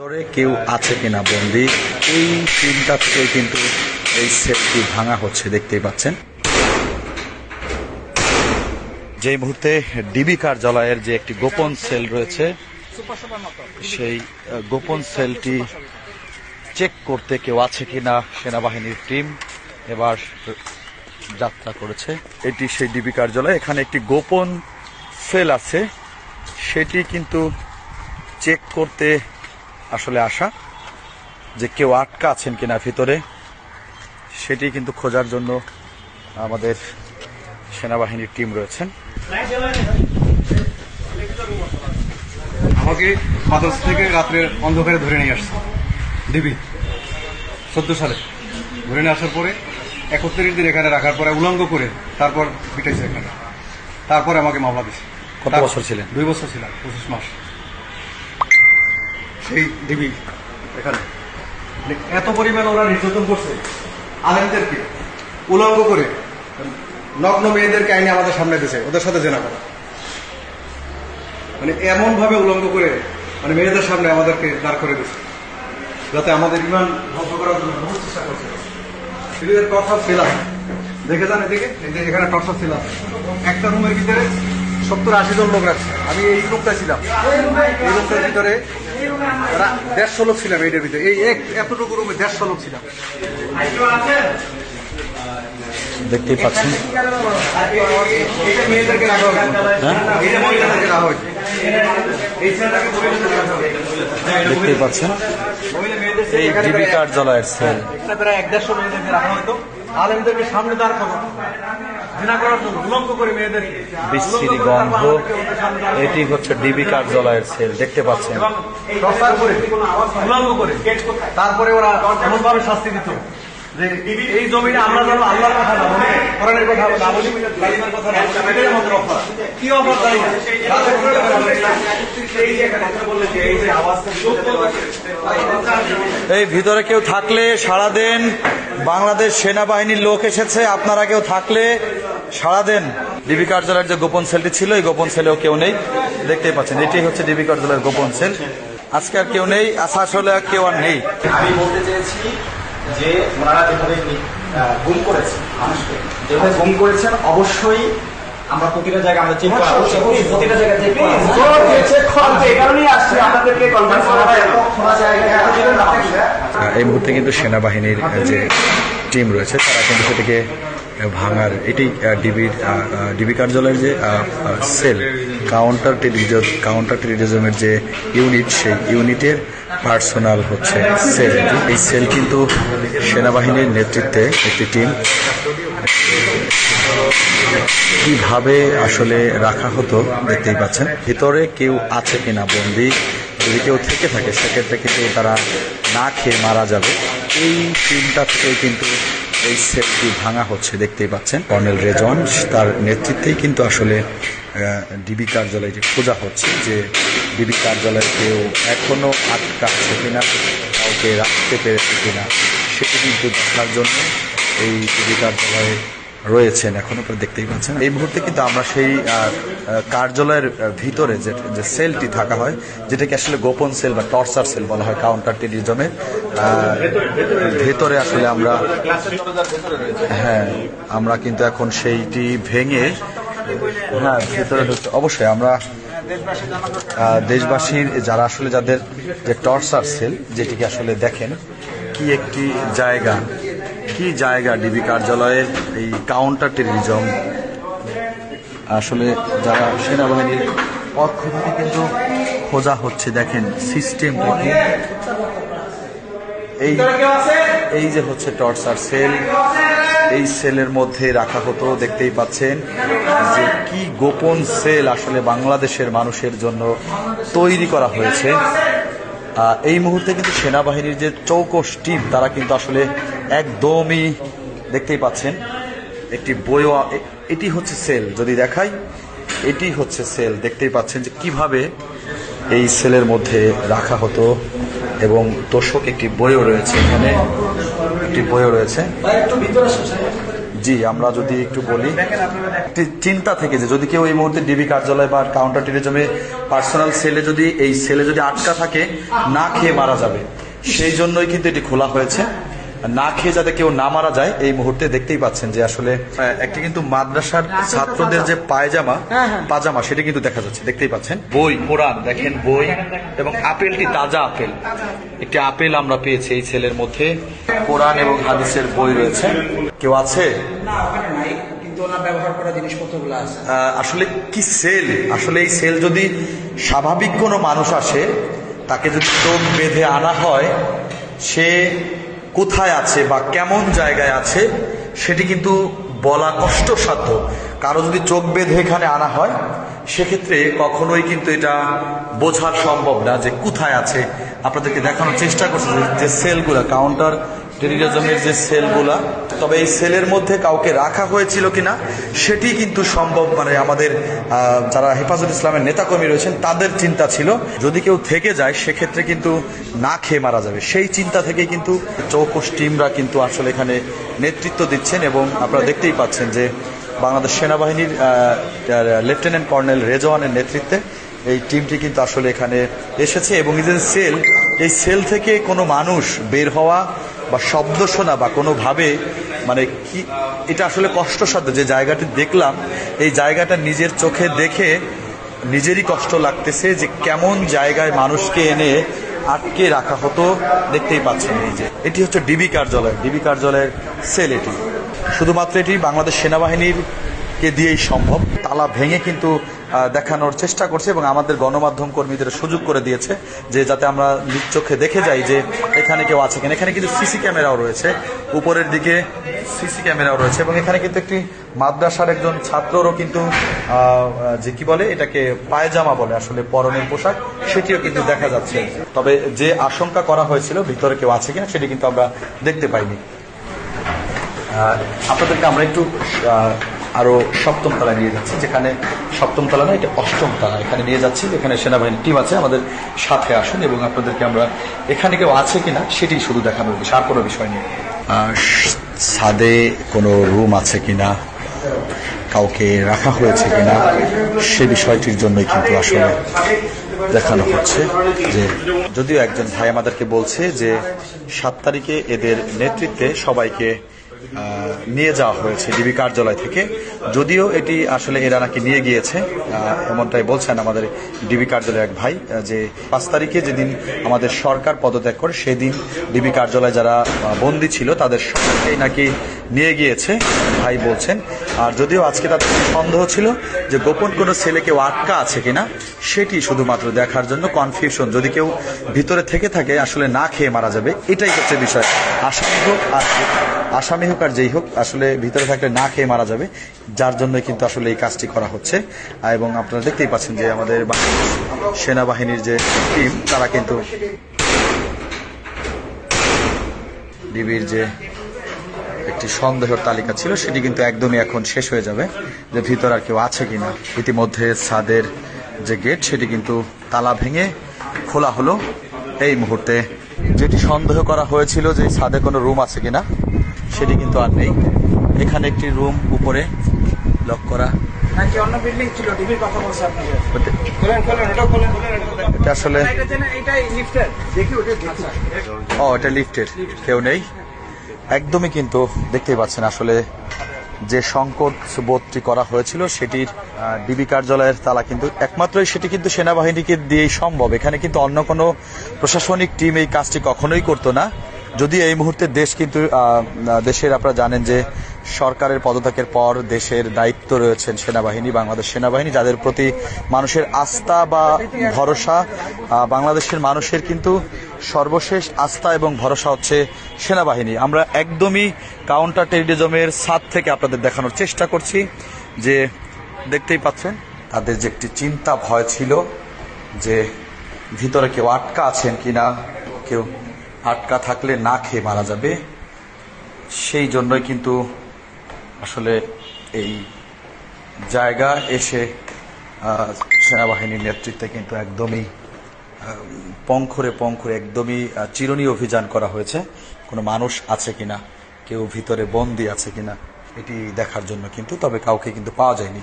ভিতরে কেউ আছে কিনা বন্দি, এই চিন্তা থেকে কিন্তু এই সেলটি ভাঙা হচ্ছে, দেখতেই পাচ্ছেন। যে মুহূর্তে ডিবি কার্যালয়ের যে একটি গোপন সেল রয়েছে, সেই গোপন সেলটি চেক করতে কেউ আছে কিনা সেনাবাহিনীর টিম এবার যাত্রা করেছে। এটি সেই ডিবি কার্যালয়, এখানে একটি গোপন সেল আছে, সেটি কিন্তু চেক করতে আসলে আসা যে কেউ আটকা আছেন কিনা ভিতরে সেটি কিন্তু খোঁজার জন্য আমাদের সেনাবাহিনীর টিম রয়েছেন। আমাকে মাদ্রাস থেকে রাত্রে অন্ধকারে ধরে নিয়ে আসছে। ডিবি চোদ্দ সালে। ধরে নিয়ে আসার পরে একত্রিশ দিন এখানে রাখার পরে উলঙ্গ করে তারপর পিটাইছে এখানে। তারপরে আমাকে মামলা দিছে। কত বছর ছিলেন? দুই বছর ছিলাম পঁচিশ মাস। সেই ডিবি এখানে। মানে এত পরিমাণ ওরা নির্যাতন করছে, আলেমদেরকে উলঙ্গ করে, নগ্ন মেয়েদেরকে আইনে আমাদের সামনে দিছে, ওদের সাথে জেনা করা। মানে এমন ভাবে উলঙ্গ করে মানে মেয়েদের সামনে আমাদেরকে দাঁড় করে দিচ্ছে যাতে আমাদের ইমান ধ্বংস করার জন্য বহু চেষ্টা করছে। এদের টর্চার ছিলাম দেখে যান এদিকে এখানে টর্চার ছিলাম একটা রুমের ভিতরে সত্তর আশি জন লোক রাখছে। আমি এই লোকটা ছিলাম। এই রুমটার ভিতরে রা- দেড়শো লোক ছিলাম এইটার ভিতরে। এই এক এতটুকু রুমে দেড়শো লোক ছিলাম। দেখতেই পাচ্ছেন। দেখতেই পাচ্ছেন। এই ডিবি কার্যালয়ের সেল প্রায় এক দেড়শো রাখা হতো আলেমদেরকে সামনে দাঁড় করা বিশ্রী গন্ধ। এটি হচ্ছে ডিবি কার্যালয়ের সেল দেখতে পাচ্ছেন। তারপরে ওরা এমন ভাবে শাস্তি দিত যে এই আমরা যেন আল্লাহর কথা না বলি কোরআনের কথা না বলি কালিমার কথা না বলি আমাদের অফার কি এই ভিতরে কেউ থাকলে সাড়া দেন বাংলাদেশ সেনাবাহিনীর লোক এসেছে আপনারা কেউ থাকলে সাড়া দেন ডিবি কার্যালয়ের যে গোপন সেলটি ছিল এই গোপন সেলেও কেউ নেই। দেখতেই পাচ্ছেন এটি হচ্ছে ডিবি কার্যালয়ের গোপন সেল। আজকে আর কেউ নেই আশা আসলে আর কেউ আর নেই। আমি বলতে চেয়েছি যে ওনারা যেভাবে গুম করেছেন মানুষকে যেভাবে গুম করেছেন অবশ্যই আমরা প্রতিটা জায়গায় আমরা চেক করা। প্রতিটা জায়গায় চেক করা উচিত। এই কারণেই আসছি আপনাদেরকে কনফারেন্স করা হয় এত খোলা জায়গায় এই মুহূর্তে কিন্তু সেনাবাহিনীর যে টিম রয়েছে তারা কিন্তু সেটিকে ভাঙার, এটি ডিবির ডিবি কার্যালয়ের যে সেল কাউন্টার টেরিজম কাউন্টার টেরিজমের যে ইউনিট সেই ইউনিটের পার্সোনাল হচ্ছে সেল। এই সেল কিন্তু সেনাবাহিনীর নেতৃত্বে একটি টিম কীভাবে আসলে রাখা হতো, দেখতেই পাচ্ছেন। ভিতরে কেউ আছে কিনা, বন্দি, যদি কেউ থেকে থাকে, সেক্ষেত্রে কিন্তু তারা না খেয়ে মারা যাবে। এই টিমটা থেকেই কিন্তু এই সেটটি ভাঙা হচ্ছে, দেখতেই পাচ্ছেন। কর্নেল রেজন তার নেতৃত্বেই কিন্তু আসলে ডিবি কার্যালয়টি খোঁজা হচ্ছে যে ডিবি কার্যালয়ে কেউ এখনও আটকা আছে কিনা, কাউকে রাখতে পেরেছে কিনা, সেটি কিন্তু দেখার জন্য এই ডিবি কার্যালয়ে রয়েছেন, এখন আপনারা দেখতেই পাচ্ছেন। এই মুহূর্তে কিন্তু আমরা সেই কার্যালয়ের ভিতরে যে যে সেলটি থাকা হয়, যেটাকে আসলে গোপন সেল বা টর্চার সেল বলা হয় কাউন্টার টেরিজমে ভেতরে আসলে আমরা হ্যাঁ আমরা কিন্তু এখন সেইটি ভেঙে হ্যাঁ ভেতরে ঢুকতে, অবশ্যই আমরা দেশবাসীর, যারা আসলে যাদের যে টর্চার সেল যেটিকে আসলে দেখেন, কি একটি জায়গা কি জায়গা ডিবি কার্যালয়ের এই কাউন্টার টেরিজম আসলে যারা সেনাবাহিনীর পক্ষ থেকে কিন্তু খোঁজা হচ্ছে, দেখেন সিস্টেমটা কি। এই এই যে হচ্ছে টর্চার সেল এই সেলের মধ্যে রাখা হতো, দেখতেই পাচ্ছেন যে কি গোপন সেল আসলে বাংলাদেশের মানুষের জন্য তৈরি করা হয়েছে। এই মুহূর্তে কিন্তু সেনাবাহিনীর যে চৌকস টিম তারা কিন্তু আসলে একদমই দেখতেই পাচ্ছেন, একটি বইও এটি হচ্ছে সেল, যদি দেখাই, এটি হচ্ছে সেল, দেখতেই পাচ্ছেন যে কীভাবে এই সেলের মধ্যে রাখা হতো এবং তোষক একটি বইও রয়েছে এখানে, একটি বইও রয়েছে। জি, আমরা যদি একটু বলি, একটি চিন্তা থেকে যে যদি কেউ এই মুহূর্তে ডিবি কার্যালয় বা কাউন্টার টেরিজমে পার্সোনাল সেলে যদি, এই সেলে যদি আটকা থাকে, না খেয়ে মারা যাবে, সেই জন্যই কিন্তু এটি খোলা হয়েছে। না খেয়ে যাতে কেউ না মারা যায় এই মুহূর্তে দেখতেই পাচ্ছেন যে আসলে একটি কিন্তু মাদ্রাসার ছাত্রদের যে পায়জামা পাজামা সেটা কিন্তু দেখা যাচ্ছে দেখতেই পাচ্ছেন। বই কোরআন দেখেন বই এবং আপেলটি তাজা আপেল। একটি আপেল আমরা পেয়েছি এই ছেলের মধ্যে। কোরআন এবং হাদিসের বই রয়েছে। কেউ আছে? না ওখানে নাই ব্যবহার করা জিনিসপত্রগুলো আছে। আসলে কি সেল? আসলে এই সেল যদি স্বাভাবিক কোনো মানুষ আসে তাকে যদি চোখ বেঁধে আনা হয় সে কোথায় আছে বা কেমন জায়গায় আছে, সেটি কিন্তু বলা কষ্টসাধ্য। কারও যদি চোখ বেঁধে এখানে আনা হয়, সেক্ষেত্রে কখনোই কিন্তু এটা বোঝা সম্ভব না যে কোথায় আছে। আপনাদেরকে দেখানোর চেষ্টা করছে যে- সেলগুলো কাউন্টার টেরিজমের যে সেলগুলা, তবে এই সেলের মধ্যে কাউকে রাখা হয়েছিল কিনা, সেটি কিন্তু সম্ভব মানে আমাদের যারা হেফাজত ইসলামের নেতাকর্মী রয়েছেন, তাদের চিন্তা ছিল। যদি কেউ থেকে যায়, সেক্ষেত্রে কিন্তু না খেয়ে মারা যাবে। সেই চিন্তা থেকেই কিন্তু চৌকস টিমরা কিন্তু আসলে এখানে নেতৃত্ব দিচ্ছেন এবং আপনারা দেখতেই পাচ্ছেন যে বাংলাদেশ সেনাবাহিনীর লেফটেন্যান্ট কর্নেল রেজওয়ানের নেতৃত্বে এই টিমটি কিন্তু আসলে এখানে এসেছে এবং যে সেল এই সেল থেকে কোনো মানুষ বের হওয়া বা শব্দ শোনা বা কোনোভাবে মানে কি, এটা আসলে কষ্টসাধ্য। যে জায়গাটি দেখলাম, এই জায়গাটা নিজের চোখে দেখে নিজেরই কষ্ট লাগতেছে যে কেমন জায়গায় মানুষকে এনে আটকে রাখা হতো, দেখতেই পাচ্ছেন এই যে। এটি হচ্ছে ডিবি কার্যালয়। ডিবি কার্যালয়ের সেল এটি। শুধুমাত্র এটি বাংলাদেশ সেনাবাহিনীর কে দিয়েই সম্ভব। তালা ভেঙে কিন্তু দেখানোর চেষ্টা করছে এবং আমাদের গণমাধ্যম কর্মীদের সুযোগ করে দিয়েছে যে যাতে আমরা নিজ চোখে দেখে যাই যে এখানে কেউ আছে কিনা। এখানে কিন্তু সিসি ক্যামেরাও রয়েছে। উপরের দিকে সিসি ক্যামেরাও রয়েছে এবং এখানে কিন্তু একটি মাদ্রাসার একজন ছাত্ররও কিন্তু যে কি বলে, এটাকে পায়জামা বলে, আসলে পরনের পোশাক, সেটিও কিন্তু দেখা যাচ্ছে। তবে যে আশঙ্কা করা হয়েছিল, ভিতরে কেউ আছে কিনা, সেটি কিন্তু আমরা দেখতে পাইনি। আপনাদেরকে আমরা একটু আহ, আরও সপ্তম তলায় নিয়ে যাচ্ছি যেখানে সপ্তম তলা না এটা অষ্টম তলা। এখানে নিয়ে যাচ্ছি এখানে সেনাবাহিনীর টিম আছে আমাদের সাথে আসুন এবং আপনাদেরকে আমরা এখানে কেউ আছে কিনা সেটি শুধু দেখানোর বিষয় আর কোনো বিষয় নেই। ছাদে কোনো রুম আছে কিনা কাউকে রাখা হয়েছে কিনা সে বিষয়টির জন্যই কিন্তু আসলে দেখানো হচ্ছে যে যদিও একজন ভাই আমাদেরকে বলছে যে সাত তারিখে এদের নেতৃত্বে সবাইকে নিয়ে যাওয়া হয়েছে ডিবি কার্যালয় থেকে। যদিও এটি আসলে এরা নাকি নিয়ে গিয়েছে এমনটাই বলছেন আমাদের ডিবি কার্যালয়ের এক ভাই যে পাঁচ তারিখে যেদিন আমাদের সরকার পদত্যাগ করে, সেদিন ডিবি কার্যালয়ে যারা বন্দী ছিল, তাদের সবাইকেই নাকি নিয়ে গিয়েছে, ভাই বলছেন। আর যদিও আজকে তাদের সন্দেহ ছিল যে গোপন কোনো ছেলে কেউ আটকা আছে কিনা, সেটি শুধুমাত্র দেখার জন্য কনফিউশন যদি কেউ ভিতরে থেকে থাকে, আসলে না খেয়ে মারা যাবে, এটাই হচ্ছে বিষয়। আসামি হোক আর আসামি হোক আর যেই হোক, আসলে ভিতরে থাকলে না খেয়ে মারা যাবে, যার জন্য কিন্তু আসলে এই কাজটি করা হচ্ছে। এবং আপনারা দেখতেই পাচ্ছেন যে আমাদের সেনাবাহিনীর যে টিম তারা কিন্তু ডিবির যে একটি সন্দেহের তালিকা ছিল সেটি কিন্তু একদমই এখন শেষ হয়ে যাবে যে ভিতর আর কেউ আছে কিনা। ইতিমধ্যে ছাদের যে গেট সেটি কিন্তু তালা ভেঙে খোলা হলো। এই মুহূর্তে যেটি সন্দেহ করা হয়েছিল যে ছাদে কোনো রুম আছে কিনা সেটি কিন্তু আর নেই। এখানে একটি রুম উপরে লক করা। এটা আসলে ও এটা লিফটের কেউ নেই। একদমই কিন্তু দেখতেই পাচ্ছেন আসলে যে সংকট বোধটি করা হয়েছিল, সেটির ডিবি কার্যালয়ের তালা কিন্তু একমাত্রই সেটি কিন্তু সেনাবাহিনীকে দিয়েই সম্ভব। এখানে কিন্তু অন্য কোনো প্রশাসনিক টিম এই কাজটি কখনোই করতো না। যদি এই মুহূর্তে দেশ কিন্তু দেশের আপনারা জানেন যে সরকারের পদত্যাগের পর দেশের দায়িত্ব রয়েছেন সেনাবাহিনী, বাংলাদেশ সেনাবাহিনী, যাদের প্রতি মানুষের আস্থা বা ভরসা। বাংলাদেশের মানুষের কিন্তু সর্বশেষ আস্থা এবং ভরসা হচ্ছে সেনাবাহিনী। আমরা একদমই কাউন্টার টেরিজমের ছাদ থেকে আপনাদের দেখানোর চেষ্টা করছি। যে দেখতেই পাচ্ছেন, তাদের যে একটি চিন্তা ভয় ছিল যে ভিতরে কেউ আটকা আছেন কিনা, কেউ আটকা থাকলে না খেয়ে মারা যাবে, সেই জন্যই কিন্তু আসলে এই জায়গা এসে সেনাবাহিনীর নেতৃত্বে কিন্তু একদমই পঙ্খরে পঙ্খরে একদমই চিরণী অভিযান করা হয়েছে। কোনো মানুষ আছে কিনা, কেউ ভিতরে বন্দি আছে কিনা, এটি দেখার জন্য কিন্তু, তবে কাউকে কিন্তু পাওয়া যায়নি।